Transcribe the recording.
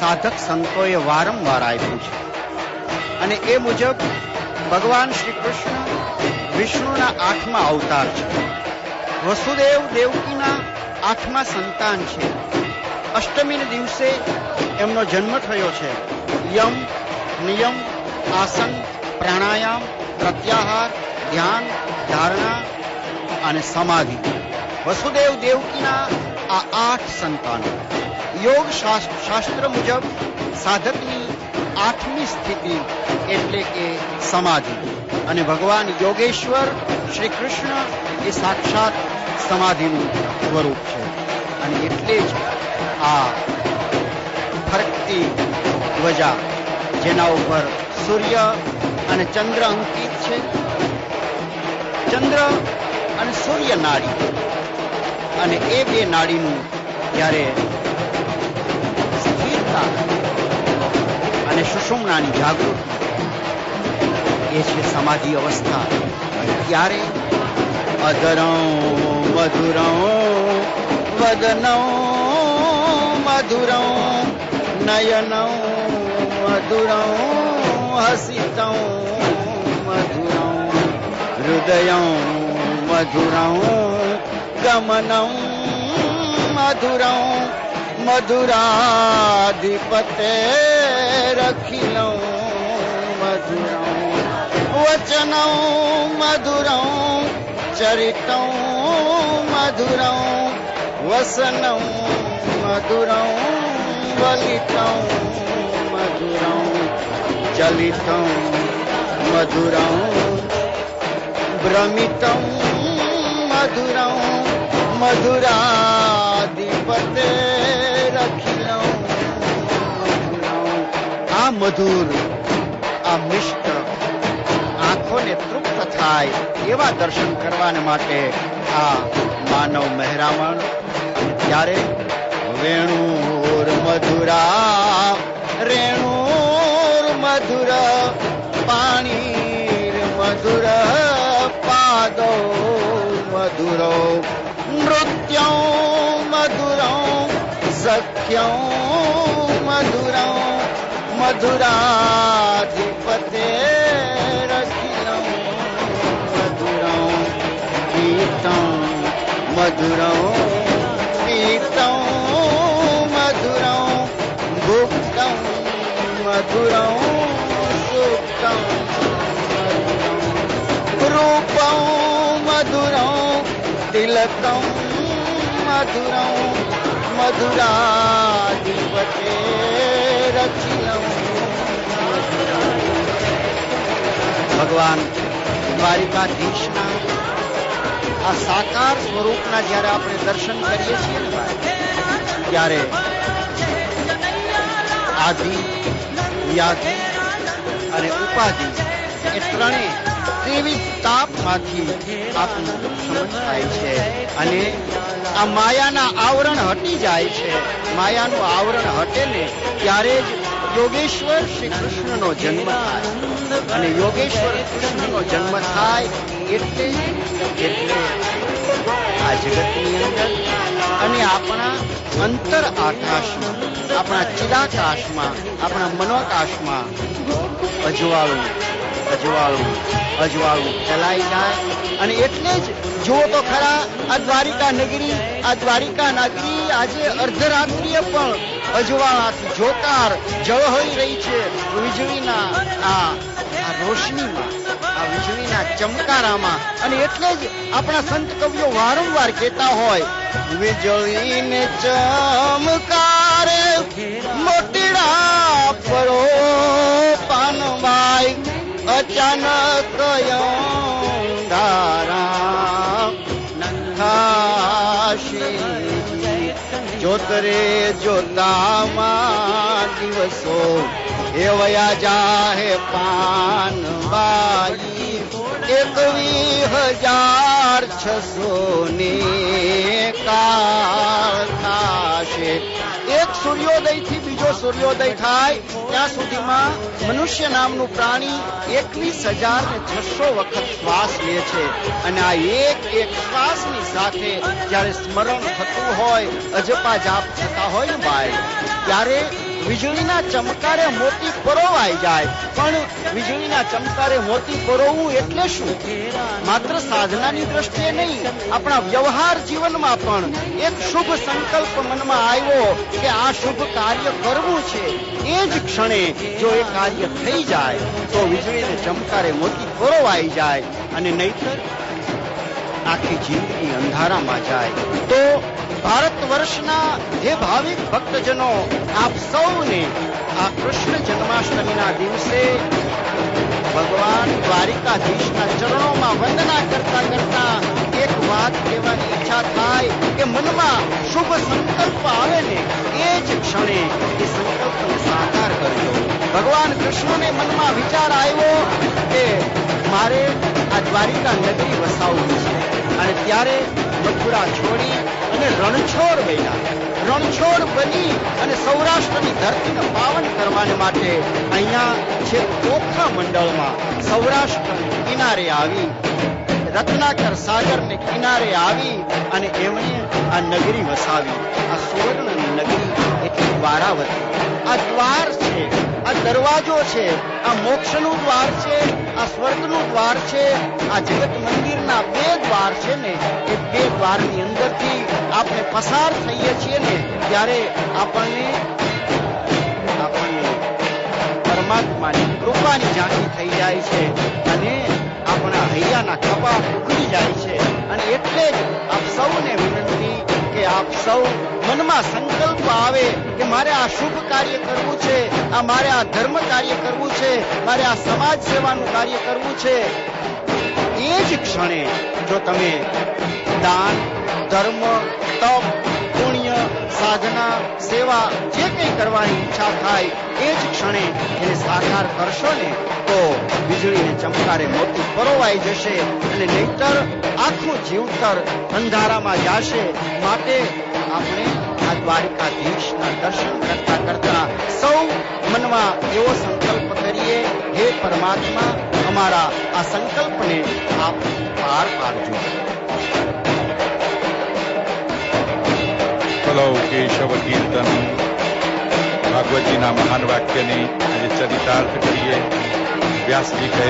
સાધક સંતોએ વારંવાર આપ્યું છે. અને એ મુજબ ભગવાન શ્રી કૃષ્ણ વિષ્ણુના આઠમા અવતાર છે. વસુદેવ દેવકીના આઠમા સંતાન છે. અષ્ટમીના દિવસે એમનો જન્મ થયો છે. યમ, નિયમ, આસન, પ્રાણાયામ, પ્રત્યાહાર, ધ્યાન, ધારણા અને સમાધિ. વસુદેવ દેવકીના આ આઠ સંતાનો. યોગ શાસ્ત્ર મુજબ સાધકની આઠમી સ્થિતિ એટલે કે સમાધિ. અને ભગવાન યોગેશ્વર શ્રી કૃષ્ણ એ સાક્ષાત સમાધિનું સ્વરૂપ છે. અને એટલે જ આ ફરકતી ધ્વજા જેના ઉપર સૂર્ય અને ચંદ્ર અંકિત છે. ચંદ્ર અને સૂર્ય નાડી. અને એ બે નાડીનું જ્યારે સ્થિરતા અને સુષુમનાની જાગૃતિ. એ છે સમાધિ અવસ્થા. ત્યારે અધરં મધુરં વદનં મધુરં નયન મધુરં હસિतं મધુરં હૃદય મધુરં ગમनं મધુરં મધુરાધિપતે રખિલ મધુરમ વચન મધુરમ ચરિત મધુરમ વસન મધુરમ વલિત મધુરમ ચલિત મધુરમ ભ્રમિત મધુરમ મધુરાધિપતે મધુર, આ મિષ્ટ આંખોને તૃપ્ત થાય એવા દર્શન કરવાને માટે આ માનવ મહેરામણ ત્યારે વેણુર મધુરા, રેણુર મધુર પાણી મધુર, પાદો મધુરો, નૃત્યો મધુરો, સખ્યો મધુરાધિપતે રસિયમ મધુરમ ગીતમ મધુરમ ગીતમ મધુરમ ગુપ્તમ મધુરમ સુપ્તમ રૂપમ મધુરમ તિલકમ મધુરમ મધુરાધિપતે રચિયમ ભગવાન દ્વારિકાધીશના આ સાકાર સ્વરૂપના જ્યારે આપણે દર્શન કરીએ છીએ ને ત્યારે આદિ, વ્યાધિ અને ઉપાધિ એ ત્રણેય ત્રેવીસ તાપમાંથી આપણું શમન થાય છે અને આ માયાના આવરણ હટી જાય છે. માયાનું આવરણ હટે ને ત્યારે જ યોગેશ્વર શ્રી કૃષ્ણનો જન્મ થાય અને યોગેશ્વર કૃષ્ણનો જન્મ થાય એટલે એટલે આ જગતની અંદર અને આપણા અંતર આકાશમાં, આપણા ચિદાકાશમાં, આપણા મનોકાશમાં અજવાળું અજવાળું અજવાળું ચલાઈ જાય. અને એટલે જ જુઓ તો ખરા, આ દ્વારિકા નગરી, આ દ્વારિકા નગરી આજે અર્ધરાત્રિએ પણ અજવાળાથી જોકાર જળહોઈ રહી છે વીજળીના આ રોશનીમાં, આ વીજળીના ચમકારામાં. અને એટલે જ આપણા સંત કવિઓ વારંવાર કહેતા હોય, વીજળીને ચમકારે મોટીડા પડો પાનભાઈ અચાનક जो नामा दिवसो हे वया जाहे पान बाई। एकवीह हज़ार छो न થી બીજો સૂર્યોદય થાય, ત્યાં સુધીમાં મનુષ્ય નામનું પ્રાણી એકવીસ હજાર ને છસો વખત શ્વાસ લે છે. અને આ એક એક શ્વાસની સાથે જ્યારે સ્મરણ થતું હોય, અજપા જાપ થતા હોય ને ભાઈ, ત્યારે વીજળીના ચમકારે મોતી પરોવાઈ જાય. પણ વીજળીના ચમકારે મોતી પરોવવું એટલે શું? માત્ર સાધનાની દ્રષ્ટિએ નહીં, આપણા વ્યવહાર જીવનમાં પણ એક શુભ સંકલ્પ મનમાં આવ્યો કે આ શુભ કાર્ય કરવું છે. એ જ ક્ષણે જો એ કાર્ય થઈ જાય, તો વીજળીને ચમકારે મોતી પરોવાઈ જાય અને નહીતર આખી જિંદગી અંધારામાં જાય. તો ભારત વર્ષના જે ભાવિક ભક્તજનો, આપ સૌને આ કૃષ્ણ જન્માષ્ટમીના દિવસે ભગવાન દ્વારિકાધીશના ચરણોમાં વંદના કરતા કરતા એક વાત કહેવાની ઈચ્છા થાય કે મનમાં શુભ સંકલ્પ આવે ને એ જ ક્ષણે એ સંકલ્પને સાકાર કરજો. ભગવાન કૃષ્ણને મનમાં વિચાર આવ્યો કે મારે આ દ્વારિકા નગરી વસાવવી છે અને ત્યારે મથુરા છોડી અને રણછોડ બન્યા રણછોડ બની અને સૌરાષ્ટ્રની ધરતીને પાવન કરવાને માટે અહીંયા છે ઓખા મંડળમાં સૌરાષ્ટ્ર કિનારે આવી, રત્નાકર સાગરને કિનારે આવી અને એમણે આ નગરી વસાવી. આ સુવર્ણ નગરી એટલે દ્વારાવતી. આ દ્વાર છે, આ દરવાજો છે, આ મોક્ષનું દ્વાર છે, આ સ્વર્ગનું દ્વાર છે, આ જગત મંદિરના બે દ્વાર છે ને, એ બે દ્વારની અંદરથી આપણે પસાર થઈએ છીએ ને, ત્યારે આપણને આપણને પરમાત્માની કૃપાની ઝાંખી થઈ જાય છે અને આપણા હૈયાના કપાટ ઉઘડી જાય છે. અને એટલે જ આપ સૌને વિનંતી કે આપ સૌ મનમાં સંકલ્પ આવે કે મારે આ શુભ કાર્ય કરવું છે, આ મારે આ ધર્મ કાર્ય કરવું છે, મારે આ સમાજ સેવાનું કાર્ય કરવું છે. એ જ ક્ષણે જો તમે દાન ધર્મ, તપ, પુણ્ય, સાધના, સેવા જે કંઈ કરવાની ઈચ્છા થાય એ જ ક્ષણે એને સાકાર કરશો ને તો વીજળીને ચમકારે મોતી પરોવાઈ જશે અને નહીતર આખું જીવતર અંધારામાં જાશે. માટે આપણે આ દ્વારકાધીશના દર્શન કરતા કરતા સૌ મનમાં એવો સંકલ્પ કરીએ, હે પરમાત્મા, અમારા આ સંકલ્પને આપ પાર પાડજો. ચલો કેશવ કીર્તન ભાગવતજીના મહાન વાક્યની આજે ચરિતાર્થ કરીએ. વ્યાસજી કહે